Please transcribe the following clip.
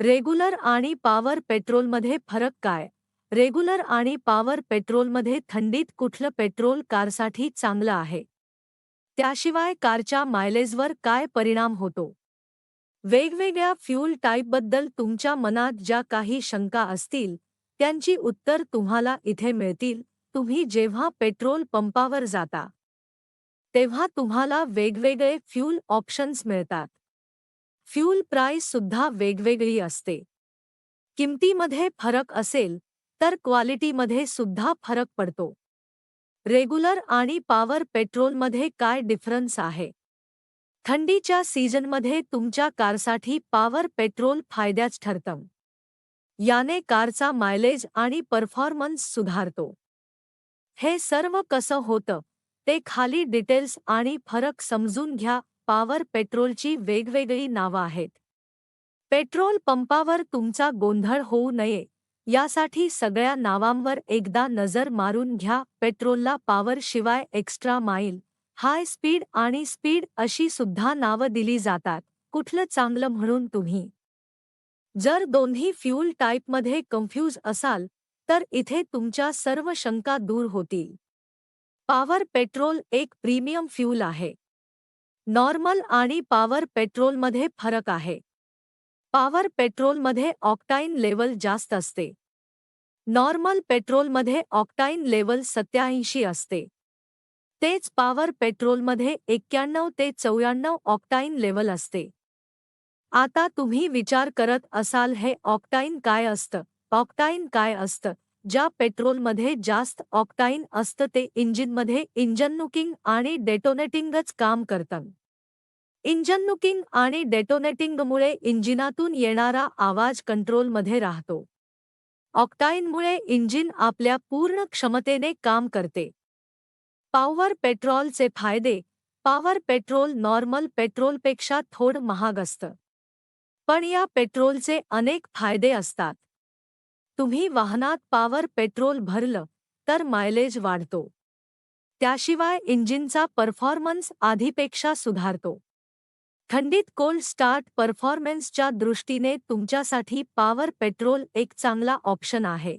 Regular आणि power पेट्रोलमध्ये फरक काय? रेग्युलर आणि पॉवर पेट्रोलमध्ये थंडीत कुठलं पेट्रोल कारसाठी चांगलं आहे? त्याशिवाय कारच्या मायलेजवर काय परिणाम होतो? वेगवेगळ्या फ्यूल टाईपबद्दल तुमच्या मनात ज्या काही शंका असतील त्यांची उत्तर तुम्हाला इथे मिळतील. तुम्ही जेव्हा पेट्रोल पंपावर जाता तेव्हा तुम्हाला वेगवेगळे फ्यूल ऑप्शन्स मिळतात. फ्यूल प्राइस सुद्धा वेगवेगळी असते. किमतीमध्ये फरक असेल तर क्वालिटीमध्ये सुद्धा फरक पडतो. रेग्युलर आणि पॉवर पेट्रोलमध्ये काय डिफरन्स आहे? थंडीच्या सीझनमध्ये तुमच्या कारसाठी पॉवर पेट्रोल फायद्याच ठरतं. याने कारचा मायलेज आणि परफॉर्मन्स सुधारतो. हे सर्व कसं होतं ते खाली डिटेल्स आणि फरक समजून घ्या पॉवर पेट्रोलची वेगवेगळी नावं आहेत. पेट्रोल पंपावर तुमचा गोंधळ होऊ नये यासाठी सगळ्या नावांवर एकदा नजर मारून घ्या पेट्रोलला पॉवर शिवाय एक्स्ट्रा माईल हाय स्पीड आणि स्पीड अशी सुद्धा नावं दिली जातात कुठलं चांगलं म्हणून तुम्ही. जर दोन्ही फ्यूल टाईपमध्ये कन्फ्यूज असाल तर इथे तुमच्या सर्व शंका दूर होतील. पॉवर पेट्रोल एक प्रीमियम फ्यूल आहे. नॉर्मल आणि पॉवर पेट्रोलमध्ये फरक आहे. पॉवर पेट्रोलमध्ये ऑक्टाईन लेवल जास्त असते. नॉर्मल पेट्रोलमध्ये ऑक्टाईन लेवल सत्याऐंशी असते. तेच पॉवर पेट्रोलमध्ये एक्क्याण्णव ते चौऱ्याण्णव ऑक्टाईन लेवल असते. आता तुम्ही विचार करत असाल हे ऑक्टाईन काय असतं? ऑक्टाईन काय असतं? ज्या पेट्रोलमध्ये जास्त ऑक्टाईन असतं ते इंजिनमध्ये इंजननुकिंग आणि डेटोनेटिंगच काम करतं. इंजननुकिंग आणि डेटोनेटिंगमुळे इंजिनातून येणारा आवाज कंट्रोलमध्ये राहतो. ऑक्टाईनमुळे इंजिन आपल्या पूर्ण क्षमतेने काम करते. पॉवर पेट्रोलचे फायदे पॉवर पेट्रोल नॉर्मल पेट्रोलपेक्षा थोडं महाग असतं. पण या पेट्रोलचे अनेक फायदे असतात. तुम्ही वाहनात पॉवर पेट्रोल भरलं तर मायलेज वाढतो. त्याशिवाय इंजिनचा परफॉर्मन्स आधीपेक्षा सुधारतो. थंडीत कोल्ड स्टार्ट परफॉर्मन्सच्या दृष्टीने तुमच्यासाठी पॉवर पेट्रोल एक चांगला ऑप्शन आहे.